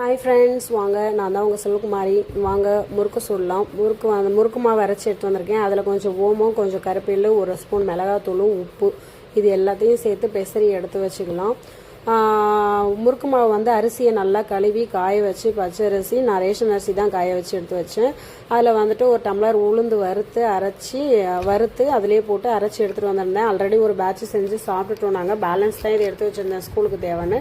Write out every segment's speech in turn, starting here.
Hi friends வாங்க. நான் தான் உங்கள் செல்வகுமாரி. வாங்க முறுக்கு சுடலாம். முறுக்கு அந்த முறுக்கு மாவு அரைச்சி எடுத்து வந்திருக்கேன். அதில் கொஞ்சம் ஓமம் கொஞ்சம் கருப்பில் ஒரு ஸ்பூன் மிளகாத்தூளும் உப்பு. இது எல்லாத்தையும் சேர்த்து பெசரி எடுத்து வச்சுக்கலாம். முறுக்கு மாவு வந்து அரிசியை நல்லா கழுவி காய வச்சு பச்சை அரிசி நான் ரேஷன் அரிசி தான் காய வச்சு எடுத்து வச்சேன். அதில் வந்துட்டு ஒரு டம்ளர் உளுந்து வறுத்து அரைச்சி வறுத்து அதிலே போட்டு அரைச்சி எடுத்துகிட்டு வந்திருந்தேன். ஆல்ரெடி ஒரு பேட்ச் செஞ்சு சாப்பிட்டுட்டோம் நாங்கள் பேலன்ஸ் தான் இது எடுத்து வச்சுருந்தேன். ஸ்கூலுக்கு தேவைன்னு.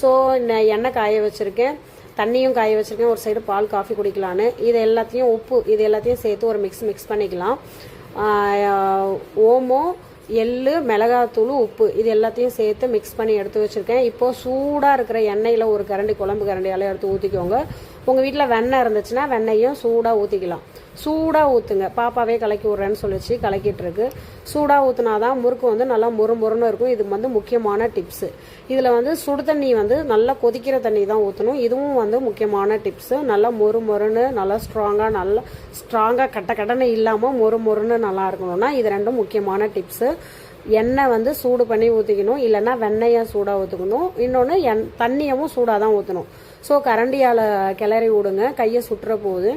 ஸோ இந்த எண்ணெய் காய வச்சுருக்கேன் தண்ணியும் காய வச்சுருக்கேன் ஒரு சைடு பால் காஃபி குடிக்கலான்னு இது எல்லாத்தையும் உப்பு இது எல்லாத்தையும் சேர்த்து ஒரு மிக்ஸ் மிக்ஸ் பண்ணிக்கலாம். ஓமோ எள்ளு மிளகாத்தூள் உப்பு இது எல்லாத்தையும் சேர்த்து மிக்ஸ் பண்ணி எடுத்து வச்சுருக்கேன். இப்போது சூடாக இருக்கிற எண்ணெயில் ஒரு கரண்டி குழம்பு கரண்டியால் எடுத்து ஊற்றிக்கோங்க உங்கள் வீட்டில் வெண்ணெய் இருந்துச்சுன்னா வெண்ணெயும் சூடாக ஊற்றிக்கலாம் சூடாக ஊற்றுங்க பாப்பாவே கலக்கி விட்றேன்னு சொல்லிச்சு கலக்கிட்டு இருக்கு. சூடாக ஊற்றுனாதான் முறுக்கு வந்து நல்லா மொறு மொறுன்னு இருக்கும். இது வந்து முக்கியமான டிப்ஸு இதில் வந்து சுடு தண்ணி வந்து நல்லா கொதிக்கிற தண்ணி தான் ஊற்றணும் இதுவும் வந்து முக்கியமான டிப்ஸு நல்லா மொறு மொறுன்னு நல்லா ஸ்ட்ராங்காக நல்லா ஸ்ட்ராங்காக கட்ட கட்டன்னு இல்லாமல் மொறு மொறுன்னு நல்லா இருக்கணும்னா இது ரெண்டும் முக்கியமான டிப்ஸு எண்ணெய் வந்து சூடு பண்ணி ஊற்றிக்கணும் இல்லைன்னா வெண்ணெயை சூடாக ஊற்றுக்கணும் இன்னொன்று எண் தண்ணியவும் சூடாக தான் ஊற்றணும் ஸோ கரண்டியால் கிளறி விடுங்க கையை சுட்டுற போகுது.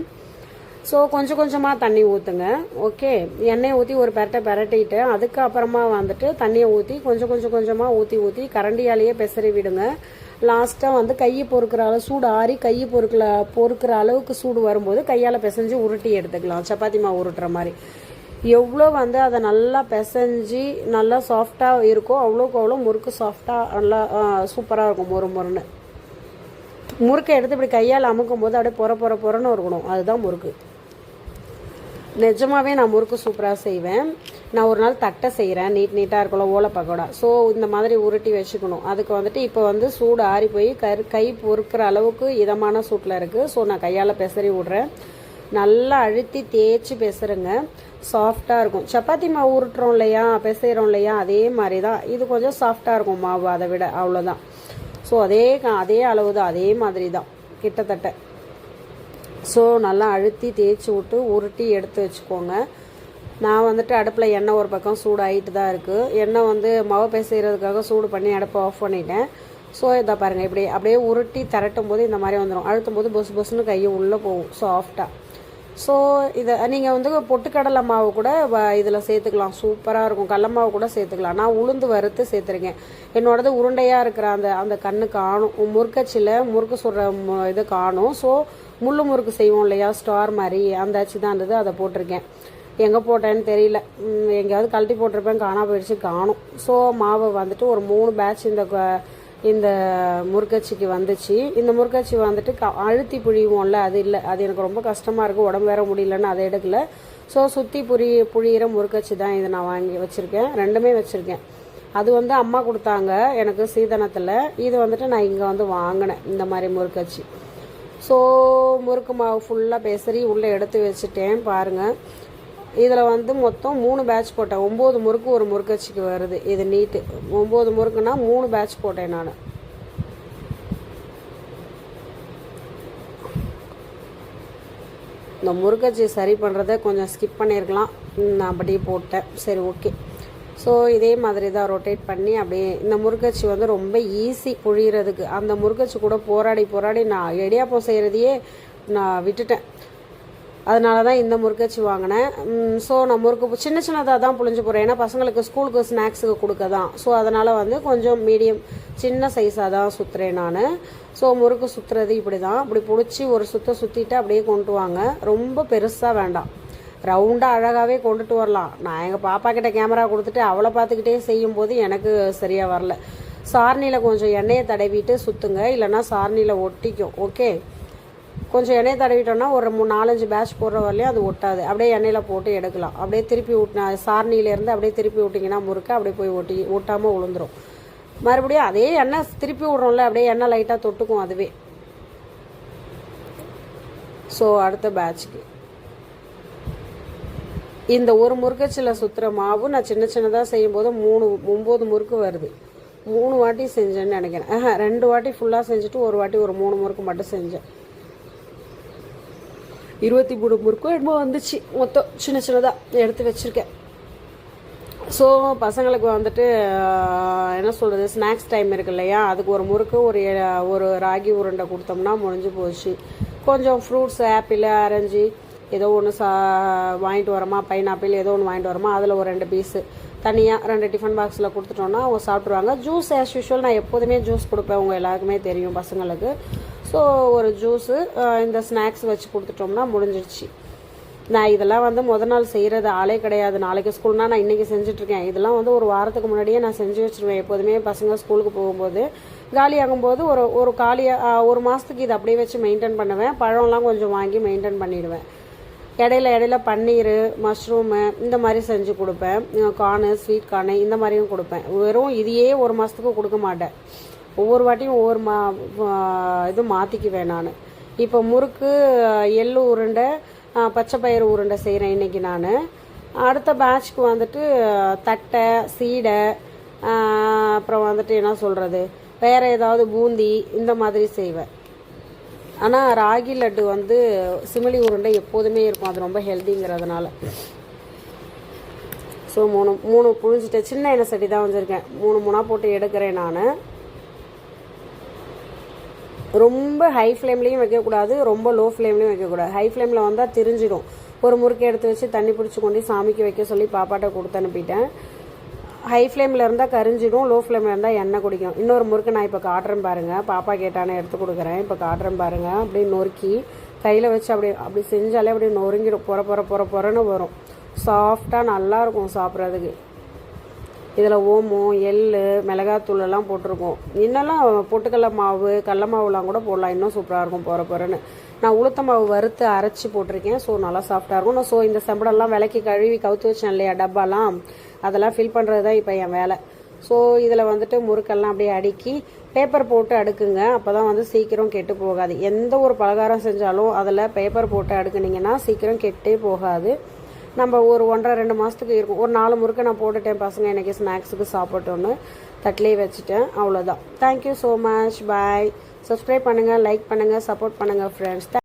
ஸோ கொஞ்சம் கொஞ்சமாக தண்ணி ஊற்றுங்க ஓகே எண்ணெயை ஊற்றி ஒரு பெரட்டை பெரட்டிட்டு அதுக்கப்புறமா வந்துட்டு தண்ணியை ஊற்றி கொஞ்சம் கொஞ்சம் கொஞ்சமாக ஊற்றி ஊற்றி கரண்டியாலேயே பெசறி விடுங்க. லாஸ்ட்டாக வந்து கையை பொறுக்கிற அளவு சூடு ஆறி கையை பொறுக்கல பொறுக்கிற அளவுக்கு சூடு வரும்போது கையால் பிசைஞ்சு உருட்டி எடுத்துக்கலாம். சப்பாத்தி மாவு உருட்டுற மாதிரி. எவ்வளோ வந்து அதை நல்லா பிசைஞ்சு நல்லா சாஃப்டாக இருக்கோ அவ்வளோக்கு அவ்வளோ முறுக்கு சாஃப்டாக நல்லா சூப்பராக இருக்கும் மொறு மொறுன்னு. முறுக்கை எடுத்து இப்படி கையால் அமுக்கும் போது அப்படியே பொற பொற பொறன்னு இருக்கணும் அதுதான் முறுக்கு. நிஜமாகவே நான் முறுக்கு சூப்பராக செய்வேன். நான் ஒரு நாள் தட்டை செய்கிறேன் நீட் நீட்டாக இருக்கலாம் ஓலை பக்கோடா. ஸோ இந்த மாதிரி உருட்டி வச்சுக்கணும். அதுக்கு வந்துட்டு இப்போ வந்து சூடு ஆறி போய் கரு கை பொறுக்கிற அளவுக்கு இதமான சூட்டில் இருக்குது ஸோ நான் கையால் பெசரி விட்றேன். நல்லா அழுத்தி தேய்ச்சி பெசருங்க சாஃப்டாக இருக்கும். சப்பாத்தி மாவு உருட்டுறோம் இல்லையா? பிசைகிறோம் இல்லையா? அதே மாதிரி தான் இது கொஞ்சம் சாஃப்டாக இருக்கும் மாவு அதை விட. அவ்வளோதான் ஸோ அதே அதே அளவு தான் அதே மாதிரி தான் கிட்டத்தட்ட. ஸோ நல்லா அழுத்தி தேய்ச்சி விட்டு உருட்டி எடுத்து வச்சுக்கோங்க. நான் வந்துட்டு அடுப்பில் எண்ணெய் ஒரு பக்கம் சூடாகிட்டு தான் இருக்குது எண்ணெய் வந்து மாவு பிசைகிறதுக்காக சூடு பண்ணி அடுப்பை ஆஃப் பண்ணிட்டேன். ஸோ இதை பாருங்கள் இப்படி அப்படியே உருட்டி திரட்டும் போது இந்த மாதிரி வந்துடும் அழுத்தும் போது பொசு பொசுன்னு கையை உள்ளே போகும். சாஃப்டாக ஸோ இதை நீங்கள் வந்து பொட்டுக்கடலை மாவு கூட இதில் சேர்த்துக்கலாம். சூப்பராக இருக்கும். கடல மாவு கூட சேர்த்துக்கலாம். நான் உளுந்து வறுத்து சேர்த்துருக்கேன். என்னோடது உருண்டையாக இருக்கிற அந்த அந்த கண்ணு காணும். முறுக்கச்சில் முறுக்கு சுடுற மு- இது காணும். ஸோ முள்ளு முறுக்கு செய்வோம் இல்லையா? ஸ்டார் மாதிரி. அந்த அச்சு தான் இருந்தது. அதை போட்டிருக்கேன். எங்கே போட்டேன்னு தெரியல. எங்கேயாவது கழட்டி போட்டிருப்பேன். காணா போயிடுச்சு. காணும். ஸோ மாவை வந்துட்டு ஒரு மூணு பேட்ச் இந்த க- இந்த முருகச்சிக்கு வந்துச்சு. இந்த முறுக்கச்சி வந்துட்டு க அழுத்தி புழிவோம்ல அது இல்லை அது எனக்கு ரொம்ப கஷ்டமாக இருக்குது உடம்பு வேற முடியலன்னு அதை எடுக்கல. ஸோ சுற்றி புரி புழியிற முறுக்கச்சி தான் இதை நான் வாங்கி வச்சுருக்கேன் ரெண்டுமே வச்சுருக்கேன். அது வந்து அம்மா கொடுத்தாங்க எனக்கு சீதனத்தில். இது வந்துட்டு நான் இங்கே வந்து வாங்கினேன் இந்த மாதிரி முறுக்கச்சி ஸோ முறுக்கு மாவு ஃபுல்லாக பேசறி உள்ளே எடுத்து வச்சுட்டேன் பாருங்கள் இதில் வந்து மொத்தம் மூணு பேட்ச் போட்டேன். ஒம்பது முறுக்கு ஒரு முறுக்கச்சிக்கு வருது. இது நீட்டு ஒம்பது முறுக்குனா மூணு பேட்ச் போட்டேன் நான். இந்த முறுக்கச்சி சரி பண்ணுறத கொஞ்சம் ஸ்கிப் பண்ணியிருக்கலாம். நான் அப்படியே போட்டேன். சரி ஓகே ஸோ இதே மாதிரி தான் ரொட்டேட் பண்ணி அப்படியே இந்த முறுக்கச்சி வந்து ரொம்ப ஈஸி புழியறதுக்கு. அந்த முறுக்கச்சி கூட போராடி போராடி நான் இடியாப்பம் செய்கிறதையே நான் விட்டுட்டேன். அதனால தான் இந்த முறுக்கச்சி வாங்கினேன். ஸோ நான் முறுக்கு சின்ன சின்னதாக தான் புழிஞ்சு போகிறேன் ஏன்னா பசங்களுக்கு ஸ்கூலுக்கு ஸ்நாக்ஸுக்கு கொடுக்க தான் ஸோ அதனால் வந்து கொஞ்சம் மீடியம் சின்ன சைஸாக தான் சுற்றுறேன் நான். ஸோ முறுக்கு சுற்றுறது இப்படி தான் இப்படி பிடிச்சி ஒரு சுத்த சுற்றிட்டு அப்படியே கொண்டு வாங்க. ரொம்ப பெருசாக வேண்டாம். ரவுண்டாக அழகாகவே கொண்டுட்டு வரலாம். நான் எங்கள் பாப்பா கிட்ட கேமரா கொடுத்துட்டு அவளை பார்த்துக்கிட்டே செய்யும் போது எனக்கு சரியாக வரல. சார்னியில் கொஞ்சம் எண்ணெயை தடவிட்டு சுற்றுங்க இல்லைன்னா சார்னியில் ஒட்டிக்கும். ஓகே கொஞ்சம் எண்ணெய் தடவிட்டோம்னா ஒரு மூணு நாலஞ்சு பேட்ச் போடுற வரலையும் அது ஒட்டாது. அப்படியே எண்ணெயில் போட்டு எடுக்கலாம். அப்படியே திருப்பி விட்டினா சாரணியிலேருந்து அப்படியே திருப்பி விட்டிங்கன்னா முறுக்க அப்படியே போய் ஒட்டி ஒட்டாமல் விழுந்துடும் மறுபடியும் அதே எண்ணெய் திருப்பி விட்றோம்ல அப்படியே எண்ணெய் லைட்டாக தொட்டுக்கும் அதுவே. ஸோ அடுத்த பேட்ச்க்கு இந்த ஒரு முறுக்கச்சில் சுற்றுற மாவு நான் சின்ன சின்னதாக செய்யும்போது மூணு ஒம்பது முறுக்கு வருது. மூணு வாட்டி செஞ்சேன்னு நினைக்கிறேன். ரெண்டு வாட்டி ஃபுல்லாக செஞ்சுட்டு ஒரு வாட்டி ஒரு மூணு முறுக்கு மட்டும் செஞ்சேன். இருபத்தி மூணு முறுக்கும் என்னமோ வந்துச்சு. மொத்தம் சின்ன சின்னதாக எடுத்து வச்சுருக்கேன். ஸோ பசங்களுக்கு வந்துட்டு என்ன சொல்கிறது ஸ்நாக்ஸ் டைம் இருக்கு இல்லையா? அதுக்கு ஒரு முறுக்கு ஒரு ஒரு ராகி உருண்டை கொடுத்தோம்னா முடிஞ்சு போச்சு. கொஞ்சம் ஃப்ரூட்ஸ் ஆப்பிள் ஆரஞ்சு ஏதோ ஒன்று சா வாங்கிட்டு வரோமா பைனாப்பிள் ஏதோ ஒன்று வாங்கிட்டு வரோமா அதில் ஒரு ரெண்டு பீஸு தனியாக ரெண்டு டிஃபன் பாக்ஸில் கொடுத்துட்டோன்னா அவங்க சாப்பிட்ருவாங்க ஜூஸ் ஆஸ் யூஷுவல் நான் எப்போதுமே ஜூஸ் கொடுப்பேன். உங்கள் எல்லாருக்குமே தெரியும் பசங்களுக்கு. ஸோ ஒரு ஜூஸு இந்த ஸ்நாக்ஸ் வச்சு கொடுத்துட்டோம்னா முடிஞ்சிடுச்சு நான் இதெல்லாம் வந்து முத நாள் செய்கிறது ஆளே கிடையாது. நாளைக்கு ஸ்கூல்னா நான் இன்றைக்கி செஞ்சுட்ருக்கேன். இதெல்லாம் வந்து ஒரு வாரத்துக்கு முன்னாடியே நான் செஞ்சு வச்சுருவேன். எப்போதுமே பசங்க ஸ்கூலுக்கு போகும்போது. காலி ஆகும்போது ஒரு ஒரு காலியாக ஒரு மாதத்துக்கு இதை அப்படியே வச்சு மெயின்டைன் பண்ணுவேன். பழம்லாம் கொஞ்சம் வாங்கி மெயின்டைன் பண்ணிடுவேன். இடையில இடையில பன்னீர் மஷ்ரூமு இந்த மாதிரி செஞ்சு கொடுப்பேன். கார்னு ஸ்வீட் கார்னு இந்த மாதிரியும் கொடுப்பேன். வெறும் இதையே ஒரு மாதத்துக்கு கொடுக்க மாட்டேன். ஒவ்வொரு வாட்டியும் ஒவ்வொரு மா இது மாற்றிக்குவேன் நான். இப்போ முறுக்கு எள்ளு உருண்டை பச்சை பயிறு உருண்டை செய்கிறேன் இன்னைக்கு நான். அடுத்த பேட்ச்க்கு வந்துட்டு தட்டை சீடை அப்புறம் வந்துட்டு என்ன சொல்கிறது வேறு ஏதாவது பூந்தி இந்த மாதிரி செய்வேன். ஆனால் ராகி லட்டு வந்து சிமிலி உருண்டை எப்போதுமே இருக்கும். அது ரொம்ப ஹெல்திங்கிறதுனால ஸோ மூணு மூணு புழிஞ்சிட்டு சின்ன எண்ணெய் சட்டி தான் வச்சுருக்கேன். மூணு மூணாக போட்டு எடுக்கிறேன் நான். ரொம்ப ஹை ஃப்ளேம்லேயும் வைக்கக்கூடாது ரொம்ப லோ ஃப்ளேம்லேயும் வைக்கக்கூடாது. ஹை ஃப்ளேமில் வந்தால் திரிஞ்சிடும். ஒரு முறுக்கை எடுத்து வச்சு தண்ணி பிடிச்சி கொண்டு சாமிக்கு வைக்க சொல்லி பாப்பாட்ட கொடுத்து அனுப்பிட்டேன். ஹை ஃப்ளேமில் இருந்தால் கரிஞ்சிடும் லோ ஃப்ளேமில் இருந்தால் எண்ணெய் குடிக்கும். இன்னொரு முறுக்கு நான் இப்போ காட்டுறேன் பாருங்கள் பாப்பா கேட்டானே எடுத்து கொடுக்குறேன். இப்போ காட்டுறேன் பாருங்கள் அப்படியே நொறுக்கி கையில் வச்சு அப்படி அப்படி செஞ்சாலே அப்படியே நொறுங்கிடும். பொற பொற பொற பொறன்னு வரும். சாஃப்டாக நல்லாயிருக்கும் சாப்பிட்றதுக்கு. இதில் ஓமம் எள் மிளகாத்தூள் எல்லாம் போட்டிருக்கோம். இன்னெல்லாம் பொட்டுக்கடல மாவு கடல மாவுலாம் கூட போடலாம். இன்னும் சூப்பராக இருக்கும் போகிற போகிறேன்னு நான் உளுத்த மாவு வறுத்து அரைச்சி போட்டிருக்கேன். ஸோ நல்லா சாஃப்டாக இருக்கும். நான் ஸோ இந்த செம்படெல்லாம் விளக்கி கழுவி கவுத்து வச்சேன் இல்லையா டப்பாலாம். அதெல்லாம் ஃபில் பண்ணுறது தான் இப்போ என் வேலை. ஸோ இதில் வந்துட்டு முறுக்கெல்லாம் அப்படியே அடுக்கி பேப்பர் போட்டு அடுக்குங்க. அப்போ தான் வந்து சீக்கிரம் கெட்டு போகாது. எந்த ஒரு பலகாரம் செஞ்சாலும் அதில் பேப்பர் போட்டு அடுக்குனீங்கன்னா சீக்கிரம் கெட்டே போகாது. நம்ம ஒரு ஒன்றரை ரெண்டு மாதத்துக்கு இருக்கும். ஒரு நாலு முறுக்கு நான் போட்டுட்டேன் பசங்க எனக்கு ஸ்நாக்ஸுக்கு சாப்பிட்டோன்னு தட்டிலே வச்சுட்டேன். அவ்வளோதான் thank you so much bye subscribe பண்ணுங்கள் லைக் பண்ணுங்கள் சப்போர்ட் பண்ணுங்கள் ஃப்ரெண்ட்ஸ்